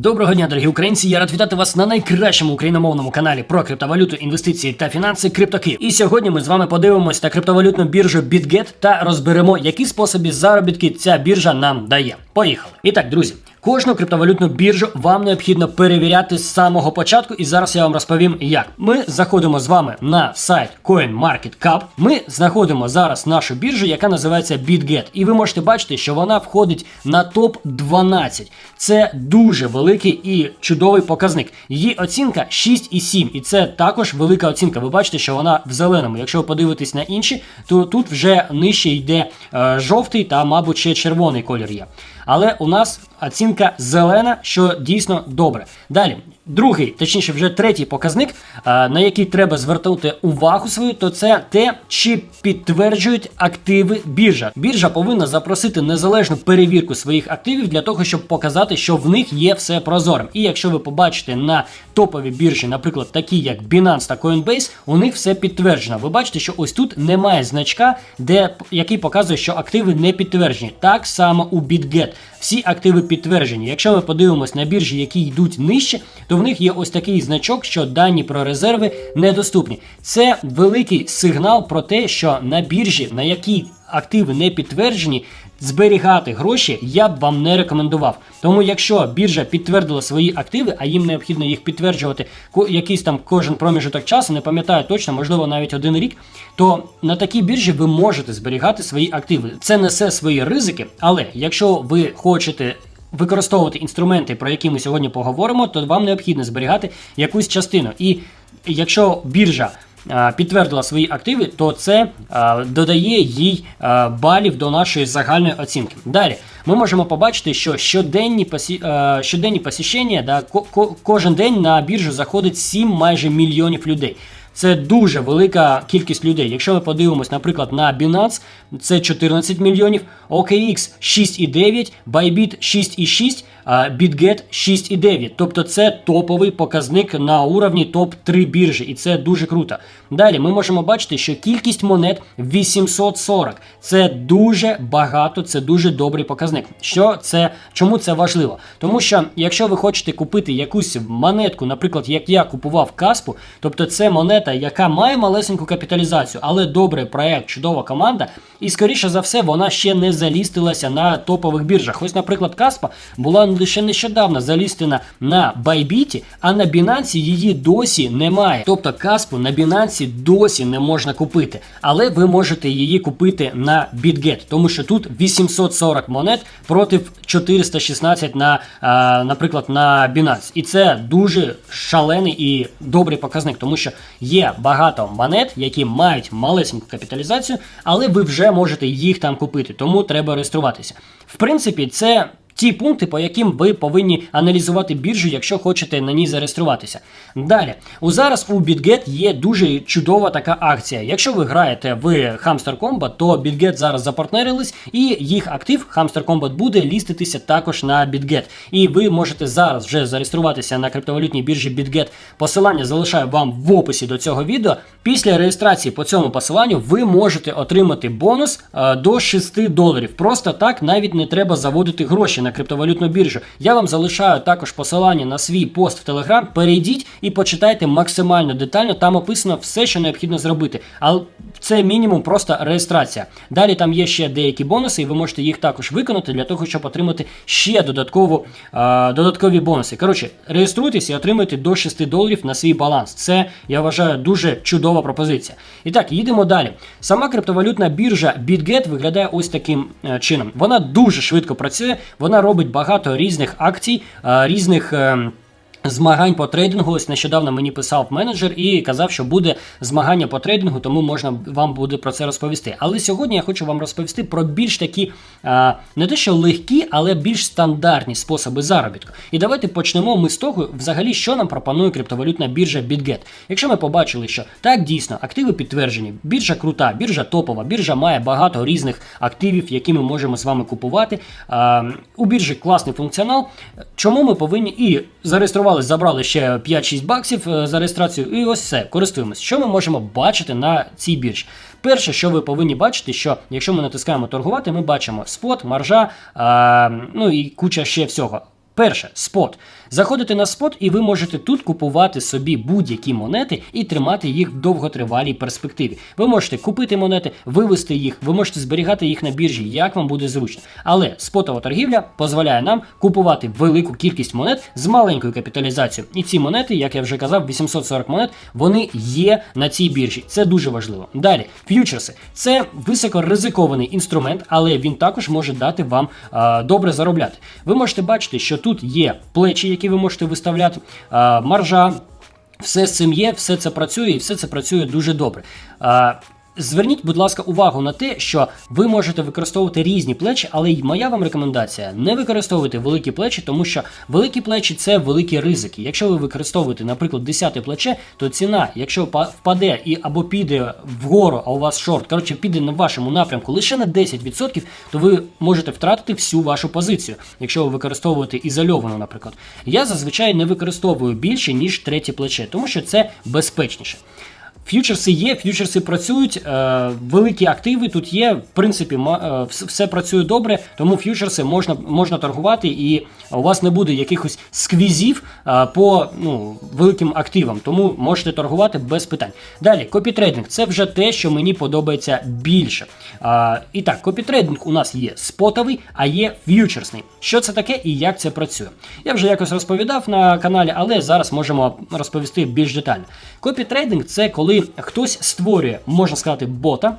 Доброго дня, дорогі українці! Я рад вітати вас на найкращому україномовному каналі про криптовалюту, інвестиції та фінанси Криптокив. І сьогодні ми з вами подивимось на криптовалютну біржу BitGet та розберемо, які способи заробітки ця біржа нам дає. Поїхали! І так, друзі, кожну криптовалютну біржу вам необхідно перевіряти з самого початку, і зараз я вам розповім, як. Ми заходимо з вами на сайт CoinMarketCap. Ми знаходимо зараз нашу біржу, яка називається BitGet. І ви можете бачити, що вона входить на топ 12. Це дуже великий і чудовий показник. Її оцінка 6,7, і це також велика оцінка. Ви бачите, що вона в зеленому. Якщо ви подивитесь на інші, то тут вже нижче йде е, жовтий та, мабуть, ще червоний колір є. Але у нас оцінка зелена, що дійсно добре. Далі, другий, точніше, вже третій показник, е, на який треба звернути увагу свою, то це те, чи підтверджують активи біржа. Біржа повинна запросити незалежну перевірку своїх активів для того, щоб показати, що в них є все прозорим. І якщо ви побачите на топові біржі, наприклад, такі як Binance та Coinbase, у них все підтверджено. Ви бачите, що ось тут немає значка, де який показує, що активи не підтверджені. Так само у BitGet. Всі активи підтверджені. Якщо ми подивимось на біржі, які йдуть нижче, то в них є ось такий значок, що дані про резерви недоступні. Це великий сигнал про те, що на біржі, на якій активи не підтверджені, зберігати гроші я б вам не рекомендував. Тому якщо біржа підтвердила свої активи, а їм необхідно їх підтверджувати якийсь там кожен проміжок часу, не пам'ятаю точно, можливо, навіть один рік, то на такій біржі ви можете зберігати свої активи. Це несе свої ризики, але якщо ви хочете. Використовувати інструменти, про які ми сьогодні поговоримо, то вам необхідно зберігати якусь частину. І якщо біржа підтвердила свої активи, то це а, додає їй а, балів до нашої загальної оцінки. Далі ми можемо побачити, що щоденні посі, щоденні посіщення, да, ко- ко- кожен день на біржу заходить 7 майже мільйонів людей. Це дуже велика кількість людей. Якщо ми подивимось, наприклад, на Binance, це 14 мільйонів, OKX 6,9, Bybit 6,6, а BitGet 6,9. Тобто це топовий показник на уровні топ-3 біржі, і це дуже круто. Далі ми можемо бачити, що кількість монет 840. Це дуже багато, це дуже добрий показник. Що це, чому це важливо? Тому що якщо ви хочете купити якусь монетку, наприклад, як я купував Каспу, тобто це монета, яка має малесеньку капіталізацію, але добрий проект, чудова команда, і скоріше за все вона ще не залістилася на топових біржах. Ось, наприклад, Каспа була лише нещодавно залістена на Байбіті, а на Binance її досі немає. Тобто Каспу на Binance досі не можна купити, але ви можете її купити на BitGet, тому що тут 840 монет проти 416 на, наприклад, на Binance. І це дуже шалений і добрий показник, тому що є багато монет, які мають малесеньку капіталізацію, але ви вже можете їх там купити, тому треба реєструватися. В принципі, це. Ті пункти, по яким ви повинні аналізувати біржу, якщо хочете на ній зареєструватися. Далі, у зараз у BitGet є дуже чудова така акція. Якщо ви граєте в Hamster Combat, то BitGet зараз запартнерились, і їх актив Hamster Combat буде ліститися також на BitGet. І ви можете зараз вже зареєструватися на криптовалютній біржі BitGet. Посилання залишаю вам в описі до цього відео. Після реєстрації по цьому посиланню ви можете отримати бонус е, до 6 доларів. Просто так навіть не треба заводити гроші на криптовалютну біржу. Я вам залишаю також посилання на свій пост в Телеграм. Перейдіть і почитайте максимально детально. Там описано все, що необхідно зробити. Але це мінімум просто реєстрація. Далі там є ще деякі бонуси, і ви можете їх також виконати для того, щоб отримати ще додаткову, е, додаткові бонуси. Коротше, реєструйтесь і отримуйте до 6 доларів на свій баланс. Це я вважаю дуже чудова пропозиція. І так, їдемо далі. Сама криптовалютна біржа BitGet виглядає ось таким е, чином. Вона дуже швидко працює, вона робить багато різних акцій, е, різних. Змагань по трейдингу. Ось нещодавно мені писав менеджер і казав, що буде змагання по трейдингу, тому можна вам буде про це розповісти. Але сьогодні я хочу вам розповісти про більш такі не те, що легкі, але більш стандартні способи заробітку. І давайте почнемо ми з того, взагалі, що нам пропонує криптовалютна біржа BitGet. Якщо ми побачили, що так дійсно активи підтверджені, біржа крута, біржа топова, біржа має багато різних активів, які ми можемо з вами купувати. У біржі класний функціонал. Чому ми повинні і зареєстрували, забрали ще 5-6 баксів е, за реєстрацію, і ось все, користуємось. Що ми можемо бачити на цій біржі? Перше, що ви повинні бачити, що якщо ми натискаємо торгувати, ми бачимо спот, маржа, а, ну і куча ще всього. Перше, спот. Заходите на спот, і ви можете тут купувати собі будь-які монети і тримати їх в довготривалій перспективі. Ви можете купити монети, вивести їх, ви можете зберігати їх на біржі, як вам буде зручно. Але спотова торгівля дозволяє нам купувати велику кількість монет з маленькою капіталізацією. І ці монети, як я вже казав, 840 монет, вони є на цій біржі. Це дуже важливо. Далі, ф'ючерси це високоризикований інструмент, але він також може дати вам а, добре заробляти. Ви можете бачити, що тут є плечі, які ви можете виставляти, маржа. Все з цим є, все це працює, і все це працює дуже добре. Зверніть, будь ласка, увагу на те, що ви можете використовувати різні плечі, але й моя вам рекомендація не використовуйте великі плечі, тому що великі плечі це великі ризики. Якщо ви використовуєте, наприклад, 10 плече, то ціна, якщо па- впаде і або піде вгору, а у вас шорт, коротше, піде на вашому напрямку лише на 10%, то ви можете втратити всю вашу позицію, якщо ви використовуєте ізольовано, наприклад. Я зазвичай не використовую більше, ніж третє плече, тому що це безпечніше. Ф'ючерси є, ф'ючерси працюють, е, великі активи тут є. В принципі, е, все працює добре, тому ф'ючерси можна, можна торгувати, і у вас не буде якихось сквізів е, по ну, великим активам, тому можете торгувати без питань. Далі, копітрейдинг це вже те, що мені подобається більше. Е, і так, копітрейдинг у нас є спотовий, а є ф'ючерсний. Що це таке і як це працює? Я вже якось розповідав на каналі, але зараз можемо розповісти більш детально. Копітрейдинг це коли хтось створює, можна сказати, бота.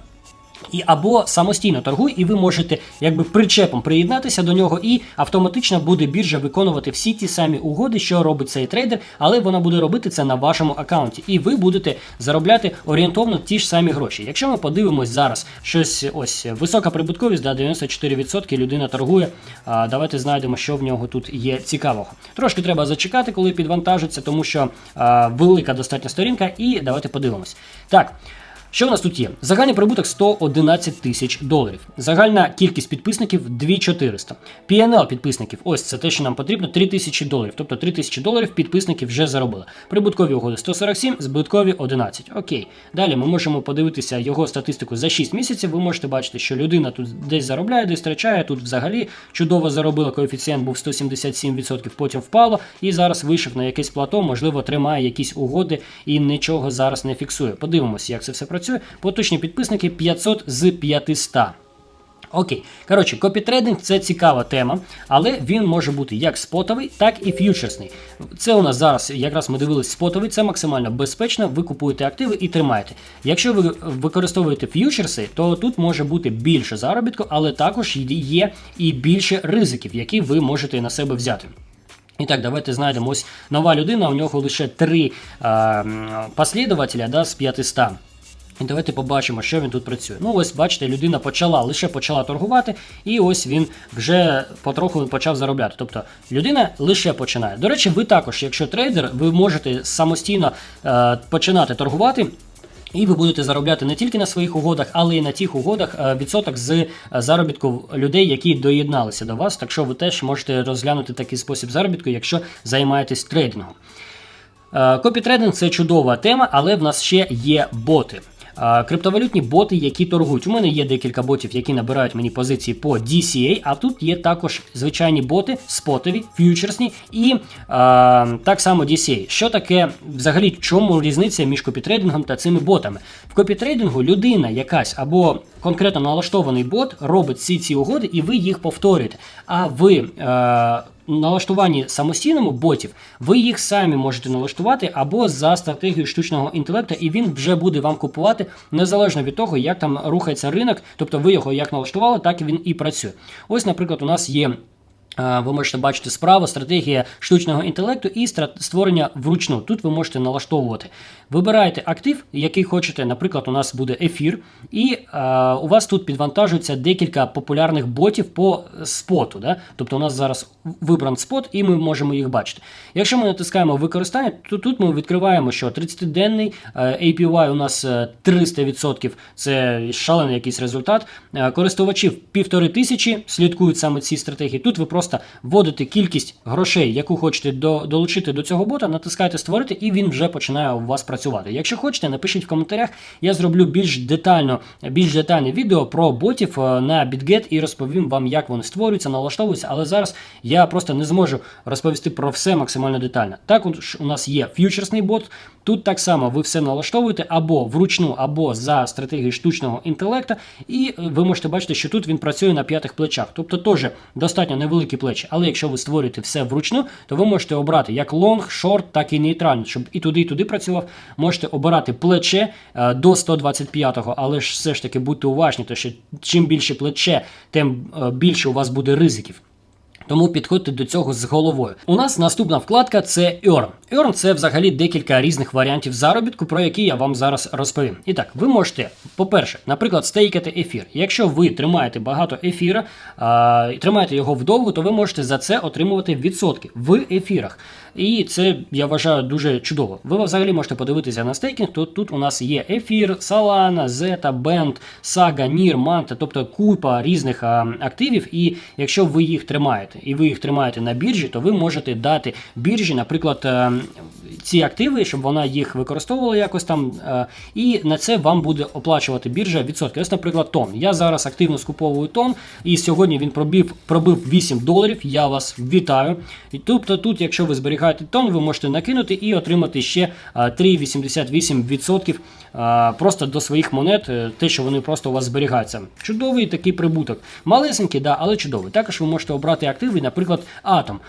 І або самостійно торгує, і ви можете якби причепом приєднатися до нього, і автоматично буде біржа виконувати всі ті самі угоди, що робить цей трейдер, але вона буде робити це на вашому аккаунті, і ви будете заробляти орієнтовно ті ж самі гроші. Якщо ми подивимось зараз, щось ось висока прибутковість, да, 94% людина торгує. А, давайте знайдемо, що в нього тут є цікавого. Трошки треба зачекати, коли підвантажиться, тому що а, велика достатня сторінка, і давайте подивимось. Так. Що в нас тут є? Загальний прибуток 111 тисяч доларів. Загальна кількість підписників 2400. PNL підписників, ось це те, що нам потрібно, 3000 доларів. Тобто 3000 доларів підписники вже заробили. Прибуткові угоди 147, збиткові 11. Окей. Далі ми можемо подивитися його статистику за 6 місяців. Ви можете бачити, що людина тут десь заробляє, десь втрачає. Тут взагалі чудово заробила. Коефіцієнт був 177%, потім впало і зараз вийшов на якесь плато, можливо, тримає якісь угоди і нічого зараз не фіксує. Подивимося, як це все працює. Поточні підписники 500 з 500. Окей, коротше, копітрейдинг це цікава тема, але він може бути як спотовий, так і ф'ючерсний. Це у нас зараз, якраз ми дивились спотовий, це максимально безпечно. Ви купуєте активи і тримаєте. Якщо ви використовуєте ф'ючерси, то тут може бути більше заробітку, але також є і більше ризиків, які ви можете на себе взяти. І так, давайте знайдемо ось нова людина. У нього лише три е, послідователя да, з 500. І давайте побачимо, що він тут працює. Ну, ось бачите, людина почала лише почала торгувати, і ось він вже потроху почав заробляти. Тобто людина лише починає. До речі, ви також, якщо трейдер, ви можете самостійно е, починати торгувати. І ви будете заробляти не тільки на своїх угодах, але й на тих угодах е, відсоток з е, заробітку людей, які доєдналися до вас. Так що ви теж можете розглянути такий спосіб заробітку, якщо займаєтесь трейдингом. Е, Копітрейдинг це чудова тема, але в нас ще є боти. Криптовалютні боти, які торгують. У мене є декілька ботів, які набирають мені позиції по DCA, а тут є також звичайні боти, спотові, ф'ючерсні і е, так само DCA. Що таке взагалі, чому різниця між копітрейдингом та цими ботами? В копітрейдингу людина якась або конкретно налаштований бот робить всі ці угоди, і ви їх повторюєте. А ви. Е, налаштуванні самостійному ботів, ви їх самі можете налаштувати або за стратегією штучного інтелекту, і він вже буде вам купувати незалежно від того, як там рухається ринок. Тобто ви його як налаштували, так він і працює. Ось, наприклад, у нас є. Е, Ви можете бачити справа стратегія штучного інтелекту і створення вручну. Тут ви можете налаштовувати. Вибираєте актив, який хочете. Наприклад, у нас буде ефір, і е, у вас тут підвантажується декілька популярних ботів по споту. Да? Тобто у нас зараз вибран спот, і ми можемо їх бачити. Якщо ми натискаємо використання, то тут ми відкриваємо, що 30-денний е, APY у нас е, 300%, це шалений якийсь результат. Е, Користувачів півтори тисячі слідкують саме ці стратегії. Тут ви просто просто вводите кількість грошей, яку хочете до, долучити до цього бота, натискаєте створити, і він вже починає у вас працювати. Якщо хочете, напишіть в коментарях, я зроблю більш детально, більш детальне відео про ботів е, на BitGet і розповім вам, як вони створюються, налаштовуються. Але зараз я просто не зможу розповісти про все максимально детально. Також у нас є ф'ючерсний бот. Тут так само ви все налаштовуєте або вручну, або за стратегією штучного інтелекту, і ви можете бачити, що тут він працює на п'ятих плечах. Тобто теж достатньо невеликі плечі. Але якщо ви створюєте все вручну, то ви можете обрати як лонг, шорт, так і нейтральний, щоб і туди, і туди працював. Можете обирати плече е, до 125-го, але ж все ж таки будьте уважні, тому що чим більше плече, тим е, більше у вас буде ризиків. Тому підходьте до цього з головою. У нас наступна вкладка це Earn. Earn – це взагалі декілька різних варіантів заробітку, про які я вам зараз розповім. І так, ви можете, по-перше, наприклад, стейкати ефір. Якщо ви тримаєте багато ефіра, а, тримаєте його вдовго, то ви можете за це отримувати відсотки в ефірах. І це я вважаю дуже чудово. Ви взагалі можете подивитися на стейкінг. То тут у нас є ефір, Solana, Zeta, Band, Saga, NIR, Manta, тобто купа різних активів. І якщо ви їх тримаєте, і ви їх тримаєте на біржі, то ви можете дати біржі, наприклад, а, ці активи, щоб вона їх використовувала якось там. А, і на це вам буде оплачувати біржа відсотки. Ось, наприклад, тон. Я зараз активно скуповую тон, і сьогодні він пробив, пробив 8 доларів. Я вас вітаю. І тобто тут, якщо ви зберігаєте тон, ви можете накинути і отримати ще 3,88% просто до своїх монет, е, те, що вони просто у вас зберігаються. Чудовий такий прибуток. Малесенький, да, але чудовий. Також ви можете обрати активи, наприклад, Атом,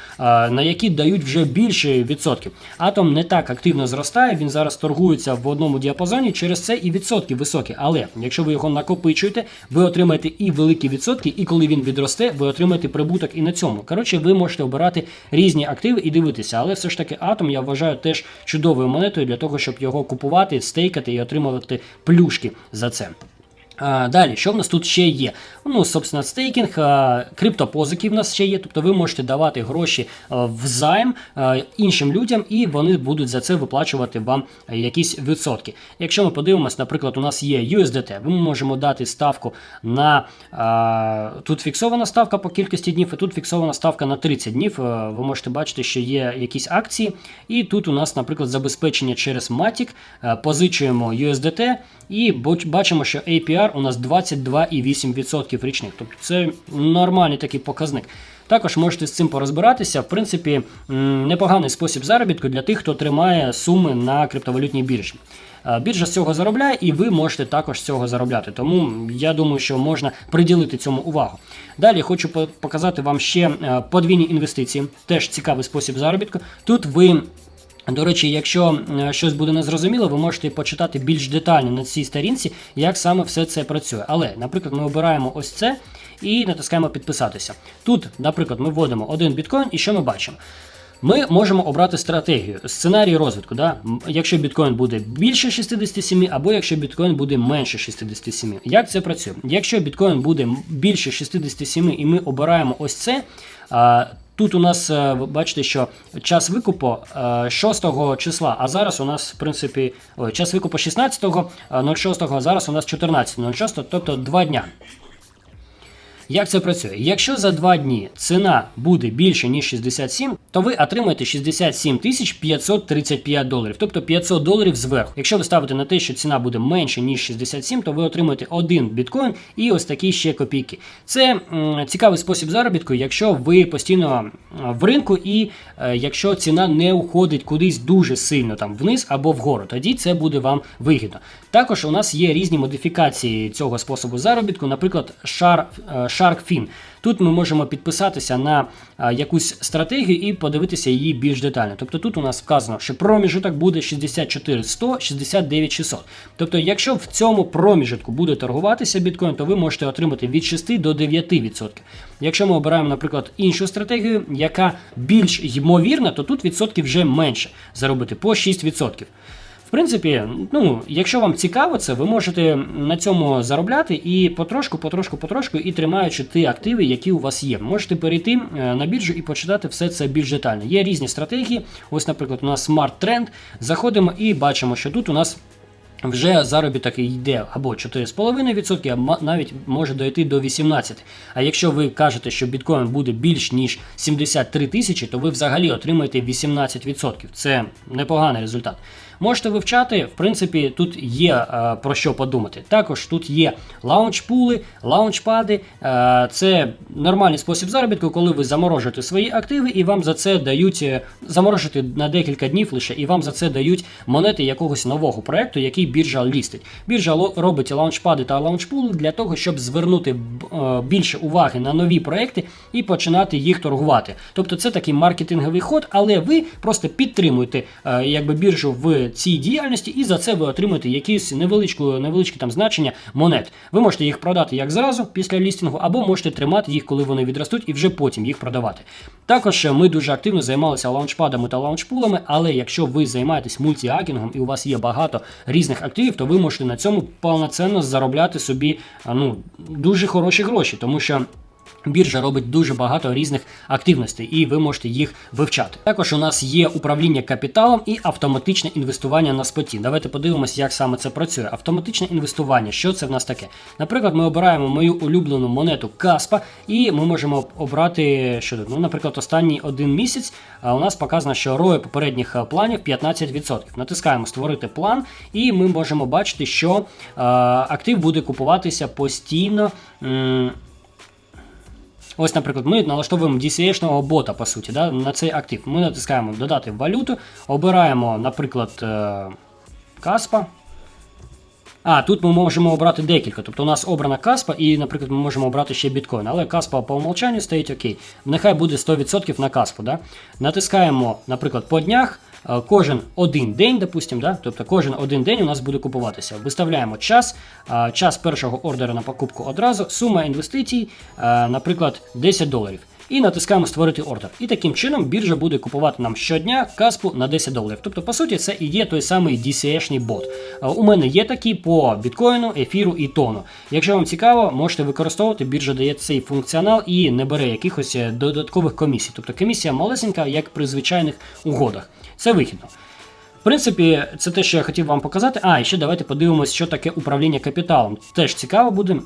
на які дають вже більше відсотків. Атом не так активно зростає, він зараз торгується в одному діапазоні, через це і відсотки високі. Але якщо ви його накопичуєте, ви отримаєте і великі відсотки, і коли він відросте, ви отримаєте прибуток і на цьому. Коротше, ви можете обирати різні активи і дивитися, але все ж таки атом я вважаю теж чудовою монетою для того, щоб його купувати, стейкати і отримувати плюшки за це. Далі, що в нас тут ще є? Ну, собственно, стейкінг, криптопозики в нас ще є. Тобто ви можете давати гроші а, взайм іншим людям, і вони будуть за це виплачувати вам якісь відсотки. Якщо ми подивимось, наприклад, у нас є USDT, ми можемо дати ставку на тут фіксована ставка по кількості днів, і тут фіксована ставка на 30 днів. Ви можете бачити, що є якісь акції, і тут у нас, наприклад, забезпечення через Matic, позичуємо USDT і бачимо, що APR у нас 22,8% річних. Тобто це нормальний такий показник. Також можете з цим порозбиратися. В принципі, непоганий спосіб заробітку для тих, хто тримає суми на криптовалютній біржі. Біржа з цього заробляє, і ви можете також з цього заробляти. Тому я думаю, що можна приділити цьому увагу. Далі хочу показати вам ще е, подвійні інвестиції. Теж цікавий спосіб заробітку. Тут ви. До речі, якщо е, щось буде незрозуміло, ви можете почитати більш детально на цій сторінці, як саме все це працює. Але, наприклад, ми обираємо ось це і натискаємо підписатися. Тут, наприклад, ми вводимо один біткоін, і що ми бачимо? Ми можемо обрати стратегію, сценарій розвитку. Да? Якщо біткоін буде більше 67, або якщо біткоін буде менше 67. Як це працює? Якщо біткоін буде більше 67 і ми обираємо ось це. Тут у нас е, ви бачите, що час викупу е, 6 числа, а зараз у нас, в принципі, ой, час викупу 16.06, а зараз у нас 14.06, тобто 2 дня. Як це працює? Якщо за 2 дні ціна буде більше, ніж 67, то ви отримаєте 67 тисяч 535 доларів, тобто 500 доларів зверху. Якщо ви ставите на те, що ціна буде менше, ніж 67, то ви отримаєте один біткоін і ось такі ще копійки. Це м, цікавий спосіб заробітку, якщо ви постійно в ринку і е, якщо ціна не уходить кудись дуже сильно там вниз або вгору, тоді це буде вам вигідно. Також у нас є різні модифікації цього способу заробітку, наприклад, Shark, е, SharkFin. Тут ми можемо підписатися на е, якусь стратегію і подивитися її більш детально. Тобто тут у нас вказано, що проміжок буде 64 100, 69 600. Тобто, якщо в цьому проміжку буде торгуватися біткоін, то ви можете отримати від 6 до 9%. Якщо ми обираємо, наприклад, іншу стратегію, яка більш ймовірна, то тут відсотків вже менше заробити по 6%. В принципі, ну, якщо вам цікаво це, ви можете на цьому заробляти і потрошку, потрошку, потрошку, і тримаючи ті активи, які у вас є. Можете перейти е, на біржу і почитати все це більш детально. Є різні стратегії. Ось, наприклад, у нас смарт-тренд. Заходимо і бачимо, що тут у нас. Вже заробіток йде або 4,5%, а навіть може дойти до 18%. А якщо ви кажете, що біткоін буде більш ніж 73 тисячі, то ви взагалі отримаєте 18%. Це непоганий результат. Можете вивчати, в принципі, тут є е, про що подумати. Також тут є лаунчпули, лаунчпади. Е, це нормальний спосіб заробітку, коли ви заморожуєте свої активи і вам за це дають е, заморожити на декілька днів лише, і вам за це дають монети якогось нового проекту, який біржа лістить. Біржа робить лаунчпади та лаунчпули для того, щоб звернути е, більше уваги на нові проекти і починати їх торгувати. Тобто це такий маркетинговий ход, але ви просто підтримуєте е, якби біржу в цій діяльності, і за це ви отримуєте якісь невеличку, невеличкі там значення монет. Ви можете їх продати як зразу після лістінгу, або можете тримати їх, коли вони відростуть, і вже потім їх продавати. Також е, ми дуже активно займалися лаунчпадами та лаунчпулами, але якщо ви займаєтесь мультіакінгом і у вас є багато різних активів, то ви можете на цьому повноцінно заробляти собі ну, дуже хороші гроші, тому що. Біржа робить дуже багато різних активностей, і ви можете їх вивчати. Також у нас є управління капіталом і автоматичне інвестування на споті. Давайте подивимось, як саме це працює. Автоматичне інвестування, що це в нас таке? Наприклад, ми обираємо мою улюблену монету Каспа, і ми можемо обрати що тут. Ну, наприклад, останній один місяць у нас показано, що ROI попередніх планів 15%. Натискаємо створити план, і ми можемо бачити, що актив буде купуватися постійно. м, Ось, наприклад, ми налаштовуємо DCA-шного бота, по суті, да, на цей актив. Ми натискаємо додати валюту, обираємо, наприклад, е, Каспа. А, тут ми можемо обрати декілька. Тобто у нас обрана Каспа, і, наприклад, ми можемо обрати ще біткоін. Але Каспа по умолчанню стоїть окей. Нехай буде 100% на Каспу. Да? Натискаємо, наприклад, по днях. Е, Кожен один день, допустим, да? тобто кожен один день у нас буде купуватися. Виставляємо час, е, час першого ордера на покупку одразу, сума інвестицій, е, наприклад, 10 доларів. І натискаємо створити ордер. І таким чином біржа буде купувати нам щодня каспу на 10 доларів. Тобто, по суті, це і є той самий DCA-шний бот. У мене є такі по біткоїну, ефіру і тону. Якщо вам цікаво, можете використовувати. Біржа дає цей функціонал і не бере якихось е, додаткових комісій. Тобто комісія малесенька, як при звичайних угодах. Це вигідно. В принципі, це те, що я хотів вам показати. А, і ще давайте подивимось, що таке управління капіталом. Теж цікаво буде.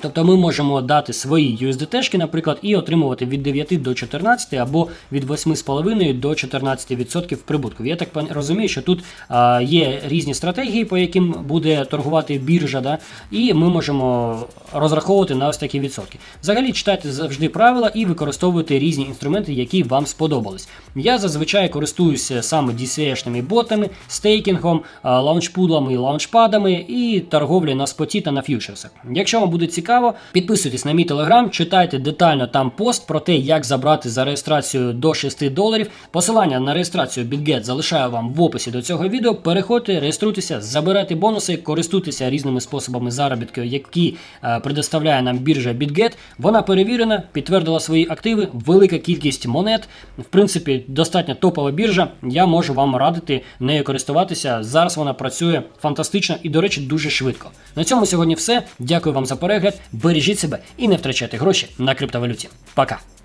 Тобто ми можемо дати свої USDT, наприклад, і отримувати від 9 до 14 або від 8,5 до 14% прибутку. Я так розумію, що тут а, є різні стратегії, по яким буде торгувати біржа, да, і ми можемо розраховувати на ось такі відсотки. Взагалі читайте завжди правила і використовуйте різні інструменти, які вам сподобались. Я зазвичай користуюся саме DCA-шними ботами, стейкінгом, лаунчпудлами, лаунчпадами і торговлі на споті та на фьючерсах. Якщо вам буде цікаво, підписуйтесь на мій телеграм, читайте детально там пост про те, як забрати за реєстрацію до 6 доларів. Посилання на реєстрацію BitGet залишаю вам в описі до цього відео. Переходьте, реєструйтеся, забирайте бонуси, користуйтеся різними способами заробітку, які е, предоставляє нам біржа BitGet. Вона перевірена, підтвердила свої активи, велика кількість монет. В принципі, достатньо топова біржа. Я можу вам радити нею користуватися. Зараз вона працює фантастично і, до речі, дуже швидко. На цьому сьогодні все. Дякую вам за перегляд. Бережіть себе і не втрачайте гроші на криптовалюті. Пока.